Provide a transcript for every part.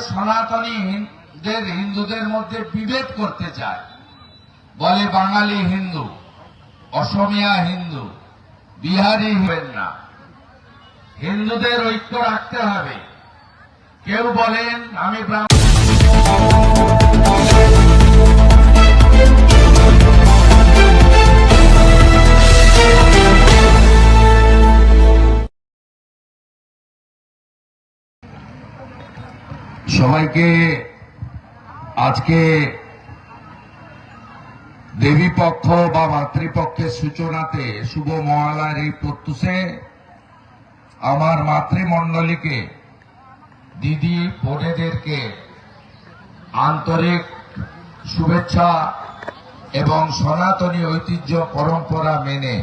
সনাতনীদের হিন্দুদের মধ্যে বিভেদ করতে চায়, বলে বাঙালি হিন্দু, অসমিয়া হিন্দু, বিহারি হবেন না। হিন্দুদের ঐক্য রাখতে হবে। কেউ বলেন, আমি ব্রাহ্মণ। সবাইকে আজকে দেবী পক্ষ বা মাতৃপক্ষের সূচনাতে শুভ মহালয়ার এই প্রত্যুষে আমার মাতৃমণ্ডলীকে, দিদি বোনেদেরকে আন্তরিক শুভেচ্ছা এবং সনাতনী ঐতিহ্য পরম্পরা মেনে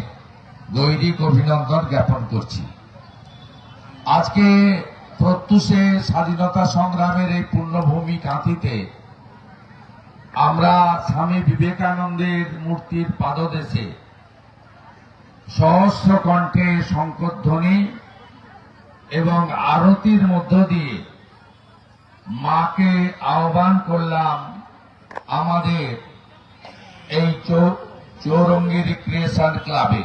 দৈনিক অভিনন্দন জ্ঞাপন করছি। আজকে প্রত্যুষে স্বাধীনতা সংগ্রামের এই পূর্ণভূমি কাঁথিতে আমরা স্বামী বিবেকানন্দের মূর্তির পাদদেশে সহস্র কণ্ঠে শঙ্করধ্বনি এবং আরতির মধ্য দিয়ে মাকে আহ্বান করলাম আমাদের এই চৌ- চৌরঙ্গিরি ক্রিয়েশন ক্লাবে।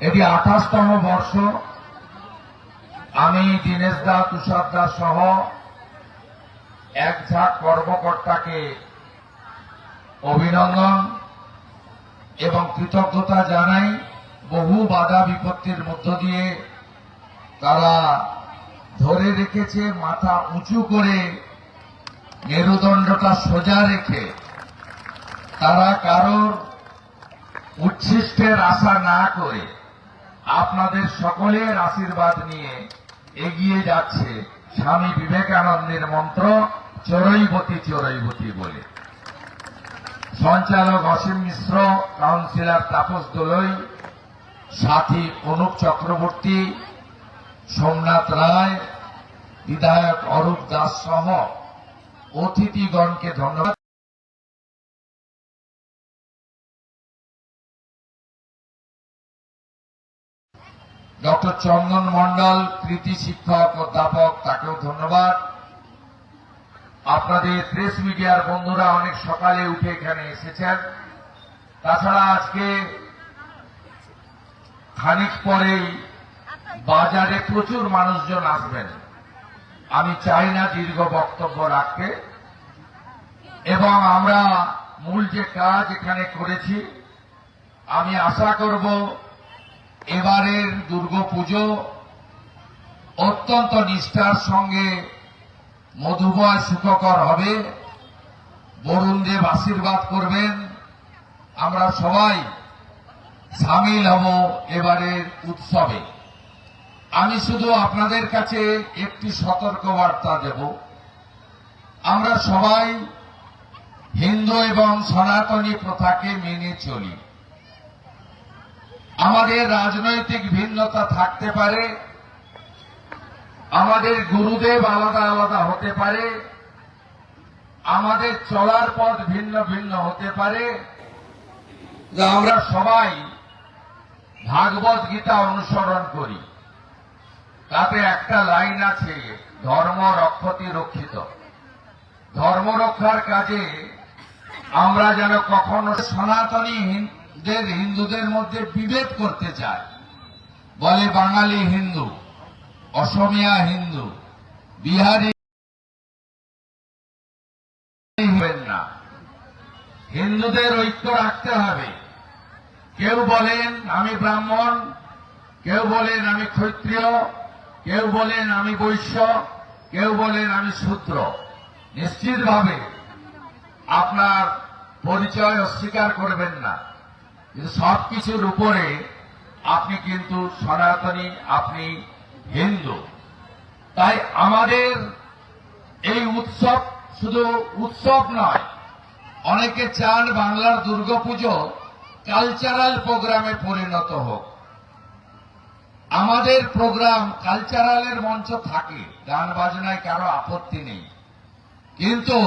এটি আঠাশতম বর্ষ। আমি দীনেশ দা তুষার দা সহ এক ঝাঁক কর্মকর্তাকে অভিনন্দন এবং কৃতজ্ঞতা জানাই। বহু বাধা বিপত্তির মধ্য দিয়ে তারা ধরে রেখেছে, মাথা উঁচু করে মেরুদণ্ডটা সোজা রেখে। তারা কারোর উচ্ছিষ্টের আশা না করে আপনাদের সকলের আশীর্বাদ নিয়ে এগিয়ে যাচ্ছে। স্বামী বিবেকানন্দের মন্ত্র, চরৈবতী চরৈবতী বলে। সঞ্চালক অসীম মিশ্র, কাউন্সিলর তাপস দোলই, সাথী অনুপ চক্রবর্তী, সোমনাথ রায়, বিধায়ক অরূপ দাস সহ অতিথিগণকে ধন্যবাদ। ডক্টর চন্দন মন্ডল কৃতি শিক্ষক, অধ্যাপক, তাকেও ধন্যবাদ। আপনাদের প্রেস মিডিয়ার বন্ধুরা অনেক সকালে উঠে এখানে এসেছেন। তাছাড়া আজকে খানিক পরেই বাজারে প্রচুর মানুষজন আসবেন। আমি চাই না দীর্ঘ বক্তব্য রাখতে। এবং আমরা মূল যে কাজ এখানে করেছি, আমি আশা করব এবারের দুর্গাপুজো অত্যন্ত নিষ্ঠার সঙ্গে মধুময় সুখকর হবে। বরুণদেব আশীর্বাদ করবেন। আমরা সবাই সামিল হব এবারের উৎসবে। আমি শুধু আপনাদের কাছে একটি সতর্ক বার্তা দেব। আমরা সবাই হিন্দু এবং সনাতনী প্রথাকে মেনে চলি। আমাদের রাজনৈতিক ভিন্নতা থাকতে পারে, আমাদের গুরুদেব আলাদা আলাদা হতে পারে, আমাদের চলার পথ ভিন্ন ভিন্ন হতে পারে। আমরা সবাই ভাগবত গীতা অনুসরণ করি। তাতে একটা লাইন আছে, ধর্ম রক্ষতি রক্ষিত। ধর্ম রক্ষার কাজে আমরা যেন কখনো সনাতনীদের হিন্দুদের মধ্যে বিভেদ করতে চাই বলে বাঙালি হিন্দু, অসমিয়া হিন্দু, বিহারি হবেন না। হিন্দুদের ঐক্য রাখতে হবে। কেউ বলেন আমি ব্রাহ্মণ, কেউ বলেন আমি ক্ষত্রিয়, কেউ বলেন আমি বৈশ্য, কেউ বলেন আমি শূদ্র। নিশ্চিতভাবে আপনার পরিচয় অস্বীকার করবেন না। কিন্তু সব কিছুর উপরে আপনি কিন্তু সনাতনী, আপনি হিন্দু। তাই আমাদের এই উৎসব শুধু উৎসব নয়, অনেকে চান বাংলার দুর্গাপুজো কালচারাল প্রোগ্রামে পরিণত হোক। আমাদের প্রোগ্রাম কালচারালের মঞ্চ থাকে, গান বাজনায় কারও আপত্তি নেই। কিন্তু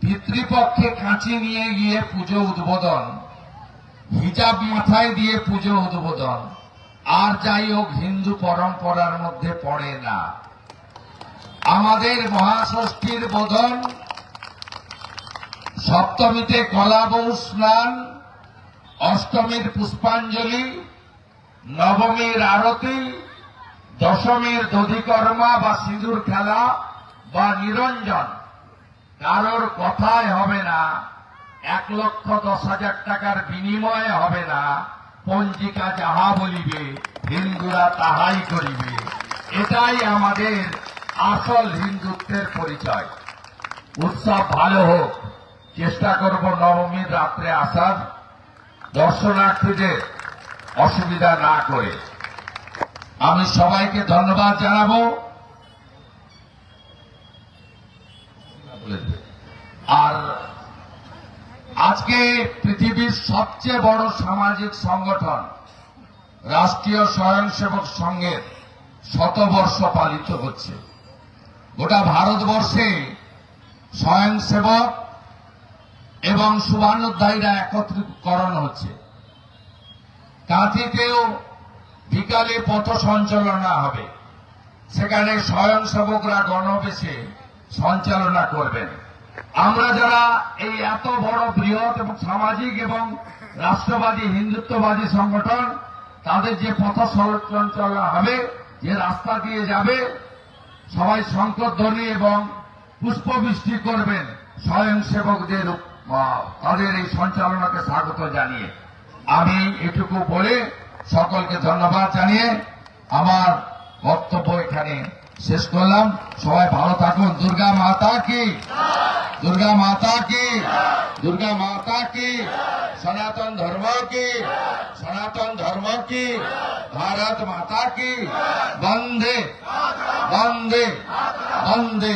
পিতৃপক্ষে কাঁচি নিয়ে গিয়ে পুজো, উদ্বোধন হিজাব মাথায় দিয়ে পুজো উদ্বোধন। আর যাই হোক, হিন্দু পরম্পরার মধ্যে পড়ে না। আমাদের মহাষষ্ঠীর বোধন, সপ্তমীতে কলাবৌ স্নান, অষ্টমীর পুষ্পাঞ্জলি, নবমীর আরতি, দশমীর দধিকর্মা বা সিঁদুর খেলা বা নিরঞ্জন। কারোর কথাই হবে না। এক লক্ষ দশ হাজার টাকার বিনিময়ে হবে না। পঞ্জিকা যাহা বলিবে, হিন্দুরা তাহাই করিবে। এটাই আমাদের আসল হিন্দুত্বের পরিচয়। উৎসব ভালো হোক। চেষ্টা করব নবমীর রাত্রে আসার। দর্শনার্থীদের অসুবিধা না করে। আমি সবাইকে ধন্যবাদ জানাব। আর আজকে পৃথিবীর সবচেয়ে বড় সামাজিক সংগঠন রাষ্ট্রীয় স্বয়ংসেবক সংঘের শতবর্ষ পালিত হচ্ছে। গোটা ভারতবর্ষে স্বয়ংসেবক এবং শুভানুধ্যায়ীরা একত্রীকরণ হচ্ছে। কাঁথিতেও বিকালে পথ সঞ্চালনা হবে, সেখানে স্বয়ংসেবকরা গণবেশে সঞ্চালনা করবেন। আমরা যারা এই এত বড় বৃহৎ এবং সামাজিক এবং রাষ্ট্রবাদী, হিন্দুত্ববাদী সংগঠন, তাদের যে পথ সঞ্চালনা হবে, যে রাস্তা দিয়ে যাবে, সবাই শঙ্করধ্বনি এবং পুষ্পবৃষ্টি করবেন স্বয়ংসেবকদের তাদের এই সঞ্চালনাকে স্বাগত জানিয়ে। আমি এটুকু বলে সকলকে ধন্যবাদ জানিয়ে আমার বক্তব্য এখানে শেষ করলাম। সবাই ভালো থাকুন। দুর্গা মাতা কি? দুর্গা মাতা কি দুর্গা মাতা কি সনাতন ধর্ম কি সনাতন ধর্ম কি ভারত মাতা কি বন্দে বন্দে বন্দে